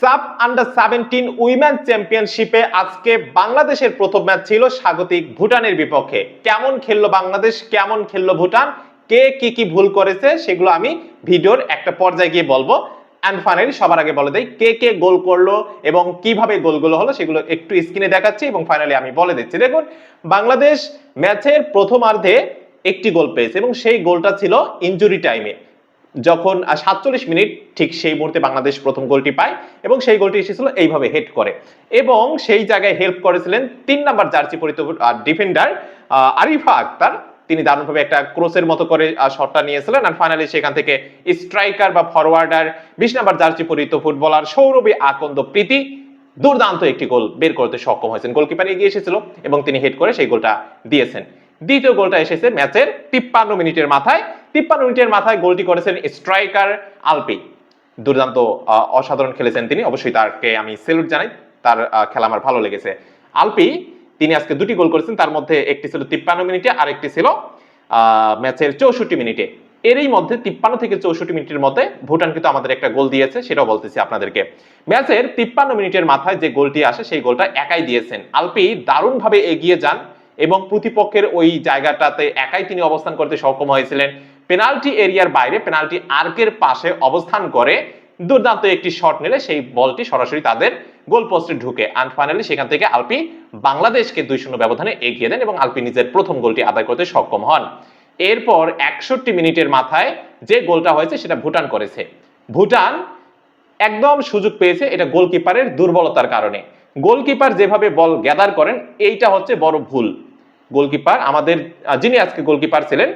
Sub under seventeen women চ্যাম্পিয়নশিপে আজকে বাংলাদেশের প্রথম ম্যাচ ছিল স্বাগতিক ভুটানের বিপক্ষে। কেমন খেললো বাংলাদেশ? কেমন খেললো ভুটান? কে কি কি ভুল করেছে? সেগুলো আমি ভিডিওর একটা পর্যায়ে গিয়ে বলব। অ্যান্ড ফাইনালি সবার আগে বলে দেয় কে কে গোল করল এবং কীভাবে গোলগুলো হলো সেগুলো একটু স্ক্রিনে দেখাচ্ছি এবং ফাইনালি আমি বলে দিচ্ছি। দেখুন, বাংলাদেশ ম্যাচের প্রথমার্ধে একটি গোল পেয়েছে এবং সেই গোলটা ছিল ইনজুরি টাইমে যখন সাতচল্লিশ মিনিট, ঠিক সেই মুহূর্তে বাংলাদেশ প্রথম গোলটি পায় এবং সেই গোলটি এসেছিল এইভাবে হেড করে। এবং সেই জায়গায় হেল্প করেছিলেন তিন নাম্বার জার্সি পরিত ডিফেন্ডার আরিফা আক্তার। তিনি দারুণভাবে একটা ক্রোসের মতো করে শটটা নিয়েছিলেন আর ফাইনালি সেখান থেকে স্ট্রাইকার বা ফরওয়ার্ডার বিশ নাম্বার জার্সি পরিত ফুটবলার সৌরভী আকন্দ প্রীতি দুর্দান্ত একটি গোল বের করতে সক্ষম হয়েছেন। গোলকিপার এগিয়ে এসেছিল এবং তিনি হেড করে সেই গোলটা দিয়েছেন। দ্বিতীয় গোলটা এসেছে ম্যাচের তিপ্পান্ন মিনিটের মাথায়। তিপ্পান্ন মিনিটের মাথায় গোলটি করেছেন স্ট্রাইকার আলপি। দুর্দান্ত অসাধারণ খেলেছেন তিনি। অবশ্যই তাকে আমি সেলুট জানাই। তার খেলা আমার ভালো লেগেছে। আলপি, তিনি আজকে দুটি গোল করেছেন। তার মধ্যে একটি ছিল তিপ্পান্ন মিনিটে আর একটি ছিল ম্যাচের চৌষট্টি মিনিটে। এরই মধ্যে তিপ্পান্ন থেকে চৌষট্টি মিনিটের মধ্যে ভুটান কিন্তু আমাদের একটা গোল দিয়েছে, সেটাও বলতেছি আপনাদেরকে। ম্যাচের তিপ্পান্ন মিনিটের মাথায় যে গোলটি আসে, সেই গোলটা একাই দিয়েছেন। আলপি দারুণভাবে এগিয়ে যান এবং প্রতিপক্ষের ওই জায়গাটাতে একাই তিনি অবস্থান করতে সক্ষম হয়েছিলেন। পেনাল্টি এরিয়ার বাইরে পেনাল্টি আর্কের পাশে অবস্থান করে দুর্দান্ত একটি শট নিলে সেই বলটি সরাসরি তাদের গোল পোস্টে ঢুকে। অ্যান্ড ফাইনালি সেখান থেকে আলপি বাংলাদেশকে দুই শূন্য ব্যবধানে এগিয়ে দেন এবং আলপি নিজের প্রথম গোলটি আদায় করতে সক্ষম হন। এরপর একষট্টি মিনিটের মাথায় যে গোলটা হয়েছে সেটা ভুটান করেছে। ভুটান একদম সুযোগ পেয়েছে এটা গোলকিপারের দুর্বলতার কারণে। গোলকিপার যেভাবে বল গ্যাদার করেন, এইটা হচ্ছে বড় ভুল। গোলকিপার আমাদের, যিনি আজকে গোলকিপার ছিলেন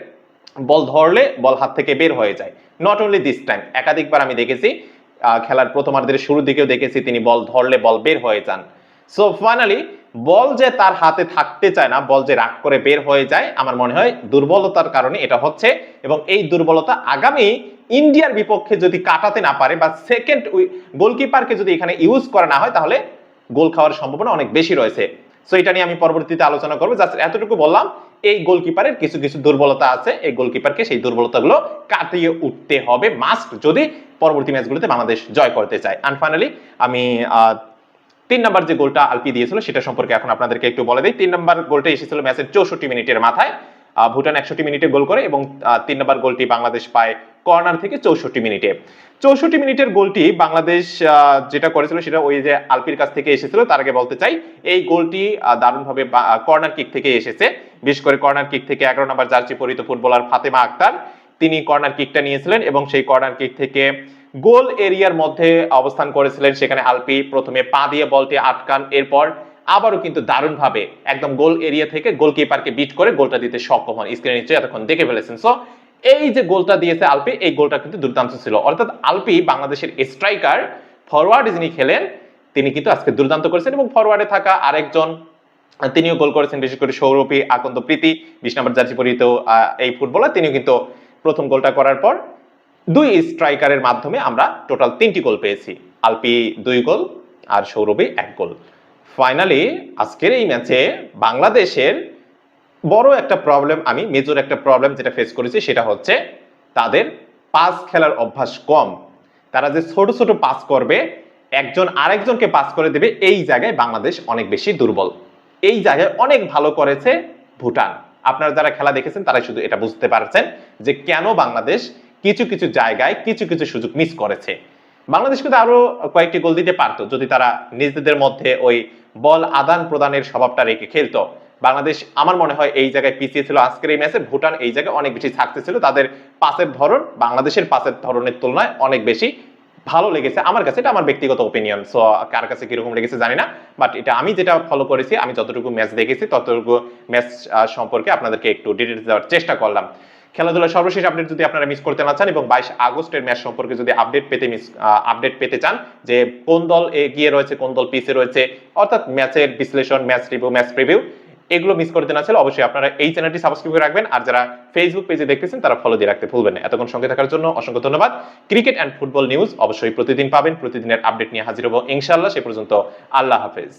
বল ধরলে বল হাত থেকে বের হয়ে যায়। নট অনলি দিস টাইম একাধিকবার আমি দেখেছি খেলার প্রথমার্ধের শুরুর দিকেও দেখেছি তিনি বল ধরলে বল বের হয়ে যান। সো ফাইনালি বল যে তার হাতে থাকতে চায় না, বল যে রাগ করে বের হয়ে যায়, আমার মনে হয় দুর্বলতার কারণে এটা হচ্ছে এবং এই দুর্বলতা আগামী ইন্ডিয়ার বিপক্ষে যদি কাটাতে না পারে বা সেকেন্ড গোলকিপারকে যদি এখানে ইউজ করা না হয়, তাহলে গোল খাওয়ার সম্ভাবনা অনেক বেশি রয়েছে। সো এটা নিয়ে আমি পরবর্তীতে আলোচনা করব। জাস্ট এতটুকু বললাম এই গোলকিপারের কিছু কিছু দুর্বলতা আছে। এই গোলকিপারকে সেই দুর্বলতাগুলো কাটিয়ে উঠতে হবে। মাস্ট যদি পরবর্তী ম্যাচগুলোতে বাংলাদেশ জয় করতে চায়। অ্যান্ড ফাইনালি আমি তিন নম্বর যে গোলটা আলপি দিয়েছিল, সেটা সম্পর্কে এখন আপনাদেরকে একটু বলে দিই। তিন নম্বর গোলটা এসেছিল ম্যাচের চৌষট্টি মিনিটের মাথায়। ভুটান একষট্টি মিনিটে গোল করে এবং তিন নম্বর গোলটি বাংলাদেশ পায় কর্নার থেকে চৌষট্টি মিনিটে। চৌষট্টি মিনিটের গোলটি বাংলাদেশ যেটা করেছিল সেটা ওই যে আলপির কাছ থেকে এসেছিল, তার আগে বলতে চাই, এই গোলটি দারুণভাবে কর্নার কিক থেকে এসেছে। বিশেষ করে কর্নার কিক থেকে এগারো নম্বর জার্সি পরিত ফুটবলার ফাতেমা আক্তার, তিনি কর্নার কিকটা নিয়েছিলেন এবং সেই কর্নার কিক থেকে গোল এরিয়ার মধ্যে অবস্থান করেছিলেন। সেখানে আলপি প্রথমে পা দিয়ে বলটি আটকান, এরপর আবারও কিন্তু দারুণভাবে একদম গোল এরিয়া থেকে গোলকিপারকে বিট করে গোলটা দিতে সক্ষম হন। স্ক্রিনে নিশ্চয়ই এতক্ষণ দেখে ফেলেছেন। সো এই যে গোলটা দিয়েছে আলপি, এই গোলটা কিন্তু দুর্দান্ত ছিল। অর্থাৎ আলপি বাংলাদেশের স্ট্রাইকার ফরওয়ার্ড যিনি খেলেন, তিনি কিন্তু আজকে দুর্দান্ত করেছেন এবং ফরওয়ার্ডে থাকা আরেকজন, তিনিও গোল করেছেন, বিশেষ করে সৌরভী, আকন্দ প্রীতি, বিশ নম্বর জার্সি পরিহিত এই ফুটবলার। তিনিও কিন্তু প্রথম গোলটা করার পর দুই স্ট্রাইকারের মাধ্যমে আমরা টোটাল তিনটি গোল পেয়েছি। আলপি দুই গোল আর সৌরভী এক গোল। ফাইনালি আজকের এই ম্যাচে বাংলাদেশের বড় একটা প্রবলেম আমি মেজর একটা প্রবলেম যেটা ফেস করেছি, সেটা হচ্ছে তাদের পাস খেলার অভ্যাস কম। তারা যে ছোট ছোট পাস করবে, একজন আরেকজনকে পাস করে দেবে, এই জায়গায় বাংলাদেশ অনেক বেশি দুর্বল। এই জায়গায় অনেক ভালো করেছে ভুটান। আপনারা যারা খেলা দেখেছেন তারা শুধু এটা বুঝতে পারছেন যে কেন বাংলাদেশ কিছু কিছু জায়গায় কিছু কিছু সুযোগ মিস করেছে। বাংলাদেশ কিন্তু আরও কয়েকটি গোল দিতে পারতো, যদি তারা নিজেদের মধ্যে ওই বল আদান প্রদানের স্বভাবটা রেখে খেলতো। বাংলাদেশ, আমার মনে হয় এই জায়গায় পিছিয়ে ছিল আজকের এই ম্যাচে। ভুটান এই জায়গায় অনেক বেশি থাকতে ছিল তাদের পাসের ধরন বাংলাদেশের পাসের ধরনের তুলনায় অনেক বেশি ভালো লেগেছে আমার কাছে। এটা আমার ব্যক্তিগত ওপিনিয়ন সো কার কাছে কীরকম লেগেছে জানি না বাট এটা আমি যেটা ফলো করেছি, আমি যতটুকু ম্যাচ দেখেছি, ততটুকু ম্যাচ সম্পর্কে আপনাদেরকে একটু ডিটেলস দেওয়ার চেষ্টা করলাম। খেলাধুলার সর্বশেষ আপডেট যদি আপনারা মিস করতে না চান এবং বাইশ আগস্টের ম্যাচ সম্পর্কে যদি আপডেট পেতে মিস আপডেট পেতে চান, যে কোন দল এগিয়ে রয়েছে, কোন দল পিছিয়ে রয়েছে, অর্থাৎ ম্যাচের বিশ্লেষণ, ম্যাচ রিভিউ ম্যাচ প্রিভিউ এগুলো মিস করতে না চাইলে অবশ্যই আপনারা এই চ্যানেলটি সাবস্ক্রাইব করে রাখবেন। আর যারা ফেসবুক পেজে দেখতেছেন, তারা ফলো দিয়ে রাখতে ভুলবেন না। এতক্ষণ সঙ্গে থাকার জন্য অসংখ্য ধন্যবাদ। ক্রিকেট অ্যান্ড ফুটবল নিউজ অবশ্যই প্রতিদিন পাবেন। প্রতিদিনের আপডেট নিয়ে হাজির হব ইনশাল্লাহ সে পর্যন্ত আল্লাহ হাফেজ।